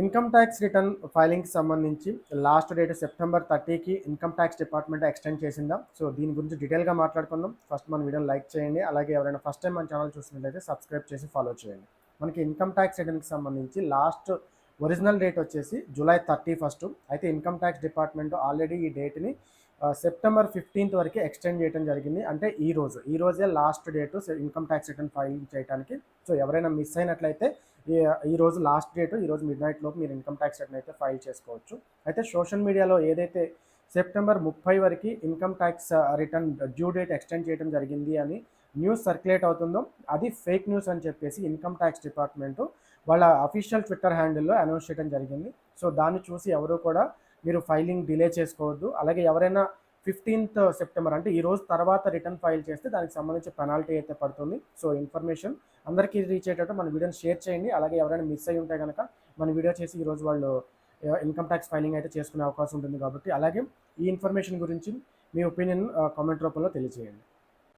Income tax return ఫైలింగ్కి సంబంధించి last date September థర్టీకి ఇన్కమ్ ట్యాక్స్ డిపార్ట్మెంట్ ఎక్స్టెండ్ చేసిందా. సో దీని గురించి డీటెయిల్గా మాట్లాడుకుందాం. ఫస్ట్ మన వీడియోని లైక్ చేయండి. అలాగే ఎవరైనా ఫస్ట్ టైం మన ఛానల్ చూసినట్లయితే సబ్స్క్రైబ్ చేసి ఫాలో చేయండి. మనకి ఇన్కమ్ ట్యాక్స్ రిటర్న్కి సంబంధించి లాస్ట్ ఒరిజినల్ డేట్ వచ్చేసి జూలై థర్టీ ఫస్ట్. అయితే ఇన్కమ్ ట్యాక్స్ డిపార్ట్మెంట్ ఆల్రెడీ ఈ డేట్ని సెప్టెంబర్ ఫిఫ్టీన్త్ వరకు ఎక్స్టెండ్ చేయడం జరిగింది. అంటే ఈ రోజు ఈ రోజే last date income tax return file చేయడానికి సో ఎవరైనా మిస్ అయినట్లయితే ఈ- రోజు లాస్ట్ డేట్ ఈ రోజు మిడ్ నైట్ లోపు మీరు ఇన్కమ్ ట్యాక్స్ రిటర్న్ అయితే ఫైల్ చేసుకోవచ్చు. అయితే సోషల్ మీడియాలో ఏదైతే సెప్టెంబర్ ముప్పై వరకు income tax return due date extend చేయడం జరిగింది అని న్యూస్ సర్క్యులేట్ అవుతుందో అది ఫేక్ న్యూస్ అని చెప్పేసి ఇన్కమ్ ట్యాక్స్ డిపార్ట్మెంట్ వాళ్ళ అఫీషియల్ ట్విట్టర్ హ్యాండిల్లో అనౌన్స్ చేయడం జరిగింది. సో దాన్ని చూసి ఎవరు కూడా మీరు ఫైలింగ్ డిలే చేసుకోవద్దు. అలాగే ఎవరైనా ఫిఫ్టీన్త్ సెప్టెంబర్ అంటే ఈ రోజు తర్వాత రిటర్న్ ఫైల్ చేస్తే దానికి సంబంధించి పెనాల్టీ అయితే పడుతుంది. సో ఇన్ఫర్మేషన్ అందరికీ రీచ్ అయ్యేటట్టు మన వీడియోని షేర్ చేయండి. అలాగే ఎవరైనా మిస్ అయ్యి ఉంటే కనుక మన వీడియో చేసి ఈరోజు వాళ్ళు ఇన్కమ్ ట్యాక్స్ ఫైలింగ్ అయితే చేసుకునే అవకాశం ఉంటుంది కాబట్టి అలాగే ఈ ఇన్ఫర్మేషన్ గురించి మీ ఒపీనియన్ కామెంట్ రూపంలో తెలియజేయండి.